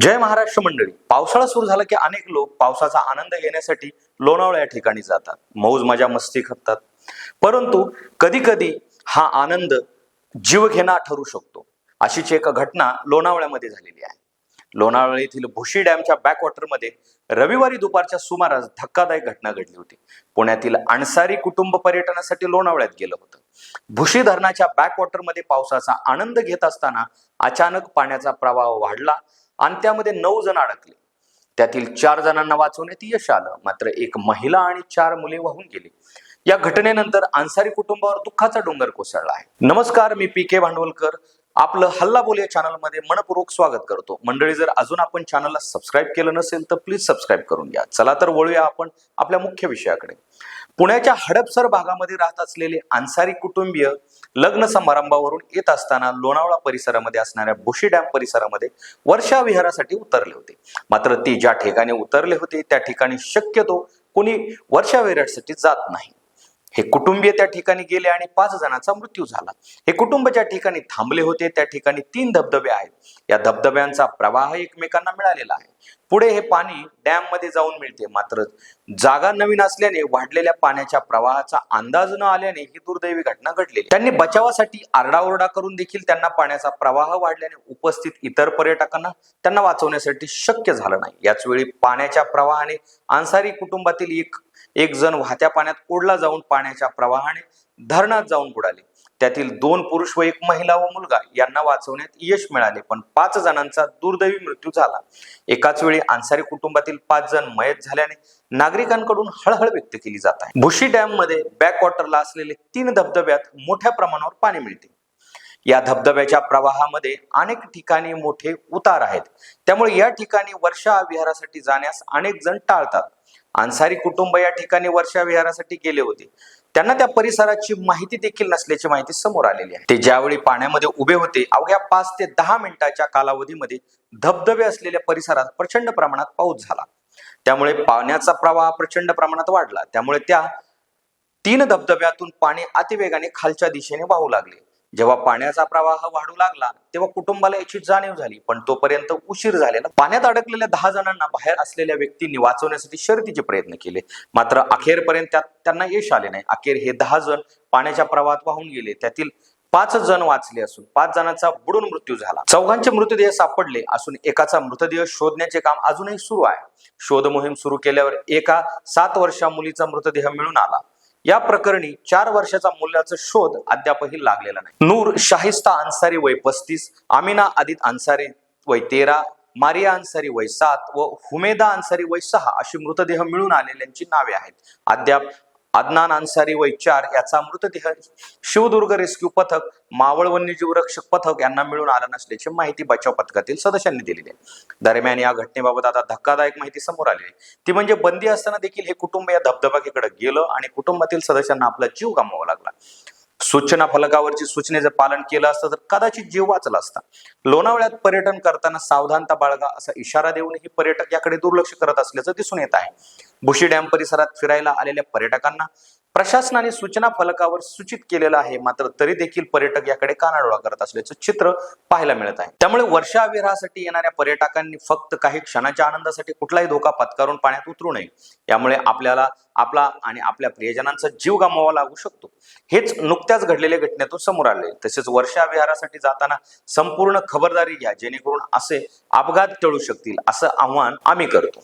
जय महाराष्ट्र मंडळी. पावसाळा सुरू झाला की अनेक लोक पावसाचा आनंद घेण्यासाठी लोणावळा या ठिकाणी जातात. मौज मजा मस्ती करतात. परंतु कधी कधी हा आनंद जीवघेणा ठरू शकतो. अशीच एक घटना लोणावळ्यामध्ये झालेली आहे. लोणावळा येथील भुशी डॅमच्या बॅकवॉटरमध्ये रविवारी दुपारच्या सुमारास धक्कादायक घटना घडली होती. पुण्यातील अणसारी कुटुंब पर्यटनासाठी लोणावळ्यात गेलं होतं. भुशी धरणाच्या बॅकवॉटरमध्ये पावसाचा आनंद घेत असताना अचानक पाण्याचा प्रवाह वाढला. आणि त्यामध्ये नऊ जण अडकले. त्यातील चार जणांना वाचवण्यात यश आलं. मात्र एक महिला आणि चार मुले वाहून गेली. या घटनेनंतर अन्सारी कुटुंबावर दुःखाचा डोंगर कोसळला आहे. नमस्कार मी पी के भांडवलकर. आपलं हल्ला बोल या चॅनलमध्ये मनपूर्वक स्वागत करतो. मंडळी जर अजून आपण चॅनलला सबस्क्राईब केलं नसेल तर प्लीज सबस्क्राईब करून घ्या. चला तर वळूया आपण आपल्या मुख्य विषयाकडे. पुण्याच्या हडपसर भागामध्ये राहत असलेले अन्सारी कुटुंबीय लग्न समारंभावरून येत असताना लोणावळा परिसरामध्ये असणाऱ्या भुशी डॅम परिसरामध्ये वर्षा विहारासाठी उतरले होते. मात्र ते ज्या ठिकाणी उतरले होते त्या ठिकाणी शक्यतो कोणी वर्षा विहारासाठी जात नाही. हे कुटुंबीय त्या ठिकाणी गेले आणि पाच जणांचा मृत्यू झाला. हे कुटुंब ज्या ठिकाणी थांबले होते त्या ठिकाणी तीन धबधबे आहेत. या धबधब्यांचा प्रवाह एकमेकांना मिळालेला आहे. पुढे हे पाणी डॅममध्ये जाऊन मिळते. मात्र जागा नवीन असल्याने वाढलेल्या पाण्याच्या प्रवाहाचा अंदाज न आल्याने ही दुर्दैवी घटना घडलेली त्यांनी बचावासाठी आरडाओरडा करून देखील त्यांना पाण्याचा प्रवाह वाढल्याने उपस्थित इतर पर्यटकांना त्यांना वाचवण्यासाठी शक्य झालं नाही. याच वेळी पाण्याच्या प्रवाहाने अन्सारी कुटुंबातील एक एक जण वाहत्या पाण्यात ओढला जाऊन पाण्याच्या प्रवाहाने धरणात जाऊन बुडाले. त्यातील दोन पुरुष व एक महिला व मुलगा यांना वाचवण्यात यश मिळाले. पण पाच जणांचा दुर्दैवी मृत्यू झाला. एकाच वेळी अन्सारी कुटुंबातील पाच जण मयत झाल्याने नागरिकांकडून हळहळ व्यक्त केली जात आहे. भुशी डॅममध्ये बॅकवॉटरला असलेले तीन धबधब्यात मोठ्या प्रमाणावर पाणी मिळते. या धबधब्याच्या प्रवाहामध्ये अनेक ठिकाणी मोठे उतार आहेत. त्यामुळे या ठिकाणी वर्षा विहारासाठी जाण्यास अनेक जण टाळतात. अन्सारी कुटुंब या ठिकाणी वर्षा विहारासाठी गेले होते. त्यांना त्या परिसराची माहिती देखील नसल्याची माहिती समोर आलेली आहे. ते ज्यावेळी पाण्यामध्ये उभे होते अवघ्या पाच ते दहा मिनिटाच्या कालावधीमध्ये धबधबे असलेल्या परिसरात प्रचंड प्रमाणात पाऊस झाला. त्यामुळे पाण्याचा प्रवाह प्रचंड प्रमाणात वाढला. त्यामुळे त्या तीन धबधब्यातून पाणी अतिवेगाने खालच्या दिशेने वाहू लागले. जेव्हा पाण्याचा प्रवाह वाढू लागला तेव्हा कुटुंबाला याची जाणीव झाली. पण तोपर्यंत उशीर झालेला पाण्यात अडकलेल्या दहा जणांना बाहेर असलेल्या व्यक्तींनी वाचवण्यासाठी शर्तीचे प्रयत्न केले. मात्र अखेरपर्यंत त्यांना यश आले नाही. अखेर हे दहा जण पाण्याच्या प्रवाहात वाहून गेले. त्यातील पाच जण वाचले असून पाच जणांचा बुडून मृत्यू झाला. चौघांचे मृतदेह सापडले असून एकाचा मृतदेह शोधण्याचे काम अजूनही सुरू आहे. शोध मोहीम सुरू केल्यावर एका सात वर्षा मुलीचा मृतदेह मिळून आला. या प्रकरणी चार वर्षाचा मुलाचा शोध अद्यापही लागलेला नाही. नूर शाहिस्ता अन्सारी वय पस्तीस आमिना आदित अन्सारी वय तेरा मारिया अन्सारी वय सात व हुमेदा अन्सारी वय सहा अशी मृतदेह मिळून आलेल्यांची नावे आहेत. अद्याप अदनान अन्सारी वय चार याचा मृतदेह. शिवदुर्ग रेस्क्यू पथक मावळ वन्यजीव रक्षक पथक यांना मिळून आलं नसल्याची माहिती बचाव पथकातील सदस्यांनी दिलेली आहे. दरम्यान या घटनेबाबत आता धक्कादायक माहिती समोर आली ती म्हणजे बंदी असताना देखील हे कुटुंब या धबधबाकीकडे गेलं आणि कुटुंबातील सदस्यांना आपला जीव गमवावा लागला. सूचना फलकावरची सूचनेचं पालन केलं असतं तर कदाचित जीव वाचला असता. लोणावळ्यात पर्यटन करताना सावधानता बाळगा असा इशारा देऊनही पर्यटक याकडे दुर्लक्ष करत असल्याचं दिसून येत आहे. भुशी डॅम परिसरात फिरायला आलेल्या पर्यटकांना प्रशासनाने सूचना फलकावर सूचित केलेलं आहे. मात्र तरी देखील पर्यटक याकडे कानाडोळा करत असल्याचं चित्र पाहायला मिळत आहे. त्यामुळे वर्षाविरासाठी येणाऱ्या पर्यटकांनी फक्त काही क्षणाच्या आनंदासाठी कुठलाही धोका पत्करून पाण्यात उतरू नये. यामुळे आपल्याला आपला आणि आपल्या प्रियजनांचा जीव गमावा लागू शकतो. हेच नुकत्याच घडलेल्या घटनेतून समोर आले तसेच वर्षाविहारासाठी जाताना संपूर्ण खबरदारी घ्या जेणेकरून असे अपघात टळू शकतील असं आव्हान आम्ही करतो.